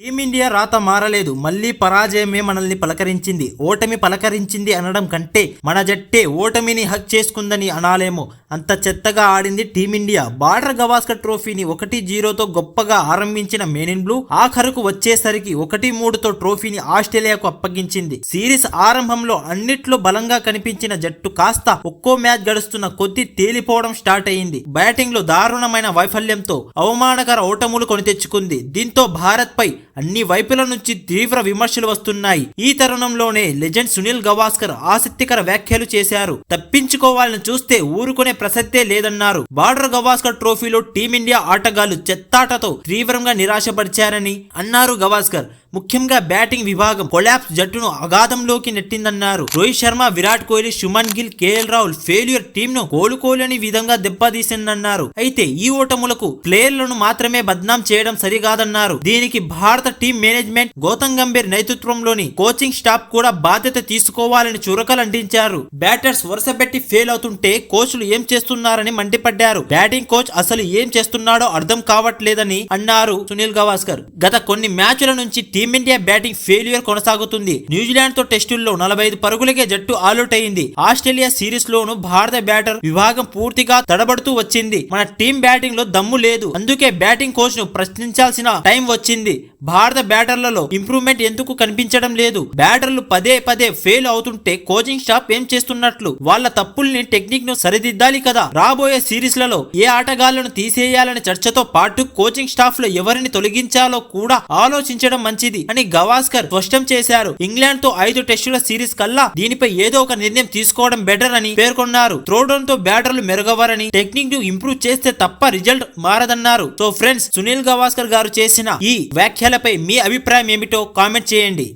Team India రాత మారలేదు. మళ్ళీ పరాజయమే మనల్ని పలకరించింది. ఓటమి పలకరించింది అనడం కంటే మన జట్టే ఓటమిని హక్ చేసుకుందని అనాలేమో. అంత చెత్తగా ఆడింది టీమిండియా. బార్డర్ గవాస్కర్ ట్రోఫీని ఒకటి జీరోతో గొప్పగా ఆరంభించిన మెయిన్ బ్లూ ఆఖరుకు వచ్చేసరికి ఒకటి మూడుతో ట్రోఫీని ఆస్ట్రేలియాకు అప్పగించింది. సిరీస్ ఆరంభంలో అన్నిట్లో బలంగా కనిపించిన జట్టు కాస్త ఒక్కో మ్యాచ్ గడుస్తున్న కొద్ది తేలిపోవడం స్టార్ట్ అయింది. బ్యాటింగ్లో దారుణమైన వైఫల్యంతో అవమానకర ఓటములు కొని తెచ్చుకుంది. దీంతో భారత్ పై అన్ని వైపుల నుంచి తీవ్ర విమర్శలు వస్తున్నాయి. ఈ తరుణంలోనే లెజెండ్ సునీల్ గవాస్కర్ ఆసక్తికర వ్యాఖ్యలు చేశారు. తప్పించుకోవాలని చూస్తే ఊరుకునే ప్రసక్తే లేదన్నారు. బార్డర్ గవాస్కర్ ట్రోఫీలో టీమిండియా ఆటగాళ్ళు చెత్తాటతో తీవ్రంగా నిరాశపరిచారని అన్నారు గవాస్కర్. ముఖ్యంగా బ్యాటింగ్ విభాగం కొలాప్స్ జట్టును అగాధంలోకి నెట్టిందన్నారు. రోహిత్ శర్మ విరాట్ కోహ్లీ సుమన్ గిల్ కేఎల్ రాహుల్ ఫెయిల్యూర్ టీమ్ను కోలుకోలేని విధంగా దెబ్బతీసిందన్నారు. అయితే ఈ ఓటములకు ప్లేయర్లను మాత్రమే బద్నాం చేయడం సరికాదన్నారు. దీనికి భారత టీం మేనేజ్మెంట్ గౌతమ్ గంభీర్ నేతృత్వంలోని కోచింగ్ స్టాఫ్ కూడా బాధ్యత తీసుకోవాలని చురకలంటించారు బ్యాటర్స్ వరుస పెట్టి ఫెయిల్ అవుతుంటే కోచ్లు ఏం చేస్తున్నారని మండిపడ్డారు. బ్యాటింగ్ కోచ్ అసలు ఏం చేస్తున్నాడో అర్థం కావట్లేదని అన్నారు సునీల్ గవాస్కర్. గత కొన్ని మ్యాచ్ల నుంచి టీమిండియా బ్యాటింగ్ ఫెయిల్యూర్ కొనసాగుతుంది. న్యూజిలాండ్తో టెస్టుల్లో నలభై ఐదు పరుగులకే జట్టు ఆలౌట్ అయింది ఆస్ట్రేలియా సిరీస్ లోను భారత బ్యాటర్ విభాగం పూర్తిగా తడబడుతూ వచ్చింది. మన టీం బ్యాటింగ్లో దమ్ము లేదు. అందుకే బ్యాటింగ్ కోచ్ను ప్రశ్నించాల్సిన టైం వచ్చింది. భారత బ్యాటర్లలో ఇంప్రూవ్మెంట్ ఎందుకు కనిపించడం లేదు? బ్యాటర్లు పదే పదే ఫెయిల్ అవుతుంటే కోచింగ్ స్టాఫ్ ఏం చేస్తున్నట్లు? వాళ్ళ తప్పుల్ని టెక్నిక్ను సరిదిద్దాలి కదా? రాబోయే సిరీస్లలో ఏ ఆటగాళ్ళను తీసేయాలనే చర్చతో పాటు కోచింగ్ స్టాఫ్లో ఎవరిని తొలగించాలో కూడా ఆలోచించడం మంచిది అని గవాస్కర్ స్పష్టం చేశారు. ఇంగ్లాండ్తో ఐదు టెస్టుల సిరీస్ కల్లా దీనిపై ఏదో ఒక నిర్ణయం తీసుకోవడం బెటర్ అని పేర్కొన్నారు. త్రోడౌన్తో బ్యాటర్లు మెరుగవరని టెక్నిక్ను ఇంప్రూవ్ చేస్తే తప్ప రిజల్ట్ మారదన్నారు. సో ఫ్రెండ్స్ సునీల్ గవాస్కర్ గారు చేసిన ఈ వ్యాఖ్యలపై మీ అభిప్రాయం ఏమిటో కామెంట్ చేయండి.